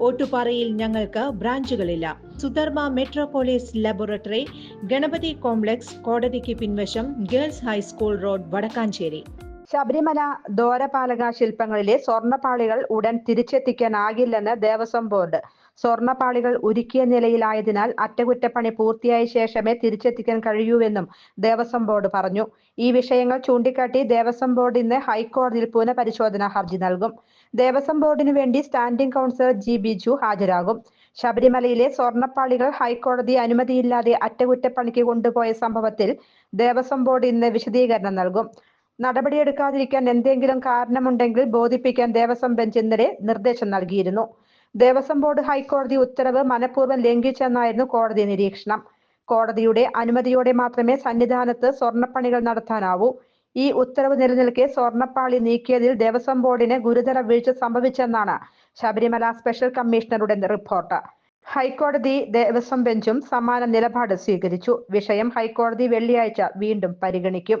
ഓട്ടുപാറയിൽ ഞങ്ങൾക്ക് ബ്രാഞ്ചുകളില്ല. Sudharma Metropolis laboratory Ganapathi complex കോടതിക്ക് പിൻവശം girls high school road Vadakkanchery. Sabarimala ദ്വാരപാലക ശില്പങ്ങളിലെ സ്വർണപ്പാളികൾ ഉടൻ തിരിച്ചെത്തിക്കാനാകില്ലെന്ന് ദേവസ്വം ബോർഡ്. സ്വർണപ്പാളികൾ ഉരുക്കിയ നിലയിലായതിനാൽ അറ്റകുറ്റപ്പണി പൂർത്തിയായ ശേഷമേ തിരിച്ചെത്തിക്കാൻ കഴിയൂവെന്നും ദേവസ്വം ബോർഡ് പറഞ്ഞു. ഈ വിഷയങ്ങൾ ചൂണ്ടിക്കാട്ടി ദേവസ്വം ബോർഡ് ഇന്ന് ഹൈക്കോടതിയിൽ പുനഃപരിശോധനാ ഹർജി നൽകും. ദേവസ്വം ബോർഡിനു വേണ്ടി സ്റ്റാൻഡിംഗ് കൗൺസിലർ ജി ബിജു ഹാജരാകും. ശബരിമലയിലെ സ്വർണപ്പാളികൾ ഹൈക്കോടതി അനുമതിയില്ലാതെ അറ്റകുറ്റപ്പണിക്ക് കൊണ്ടുപോയ സംഭവത്തിൽ ദേവസ്വം ബോർഡ് ഇന്ന് വിശദീകരണം നൽകും. നടപടിയെടുക്കാതിരിക്കാൻ എന്തെങ്കിലും കാരണമുണ്ടെങ്കിൽ ബോധിപ്പിക്കാൻ ദേവസ്വം ബെഞ്ച് ഇന്നലെ നിർദ്ദേശം നൽകിയിരുന്നു. ദേവസ്വം ബോർഡ് ഹൈക്കോടതി ഉത്തരവ് മനഃപൂർവം ലംഘിച്ചെന്നായിരുന്നു കോടതി നിരീക്ഷണം. കോടതിയുടെ അനുമതിയോടെ മാത്രമേ സന്നിധാനത്ത് സ്വർണപ്പണികൾ നടത്താനാവൂ. ഈ ഉത്തരവ് നിലനിൽക്കെ സ്വർണപ്പാളി നീക്കിയതിൽ ദേവസ്വം ബോർഡിന് ഗുരുതര വീഴ്ച സംഭവിച്ചെന്നാണ് ശബരിമല സ്പെഷ്യൽ കമ്മീഷണറുടെ റിപ്പോർട്ട്. ഹൈക്കോടതി ദേവസ്വം ബെഞ്ചും സമാന നിലപാട് സ്വീകരിച്ചു. വിഷയം ഹൈക്കോടതി വെള്ളിയാഴ്ച വീണ്ടും പരിഗണിക്കും.